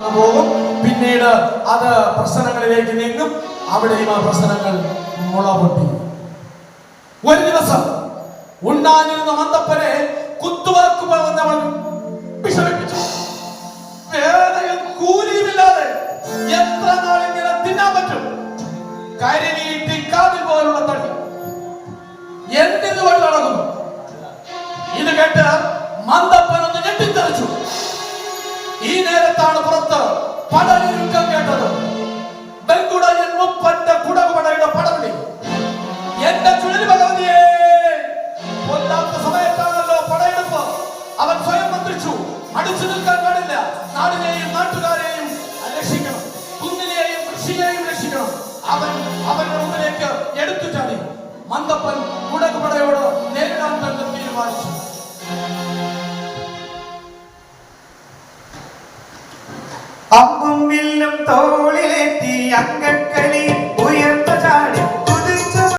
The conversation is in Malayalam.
പോകും. പിന്നീട് അത് പ്രശ്നങ്ങളിലേക്ക് നീങ്ങും. അവിടെയും ആ പ്രശ്നങ്ങൾ മുളപൊട്ടി. ഒരു ദിവസം ഉണ്ടാനിരുന്ന മന്ദപ്പനെ കുത്തുവർക്ക് പറഞ്ഞവൻ വിഷമിപ്പിച്ചു. വേദയും കൂലിയുമില്ലാതെ എത്ര നാൾ ഇങ്ങനെ തിന്നാൻ പറ്റും? കരിനീട്ടി കാതിൽ പോലുള്ള തടി. എന്തിന് വഴി നടക്കുന്നു ഇത് കേട്ട് ഞെട്ടിത്തെറിച്ചു ഈ നേരത്താണ് പുറത്ത് പടയൊരുക്കം കേട്ടത്. ബെങ്കുടയൻ മുപ്പന്റെ കുടകുപടയുടെ പടവിളി. എന്റെ ചുഴലി ഭഗവതിയെ കൊല്ലാത്ത സമയത്താണല്ലോ പടയെടുപ്പ്. അവൻ സ്വയം മന്ത്രിച്ചു. അടിച്ചു നിൽക്കാൻ പാടില്ല. നാടിനെയും നാട്ടുകാരെയും രക്ഷിക്കണം. കുന്നിനെയും കൃഷിയെയും രക്ഷിക്കണം. അവൻ അവന്റെ മുമ്പിലേക്ക് എടുത്തു ചാടി. മന്ദപ്പൻ കുടകുപടയോട് അമ്പും വില്ലും തോളിലേറ്റി അങ്കക്ക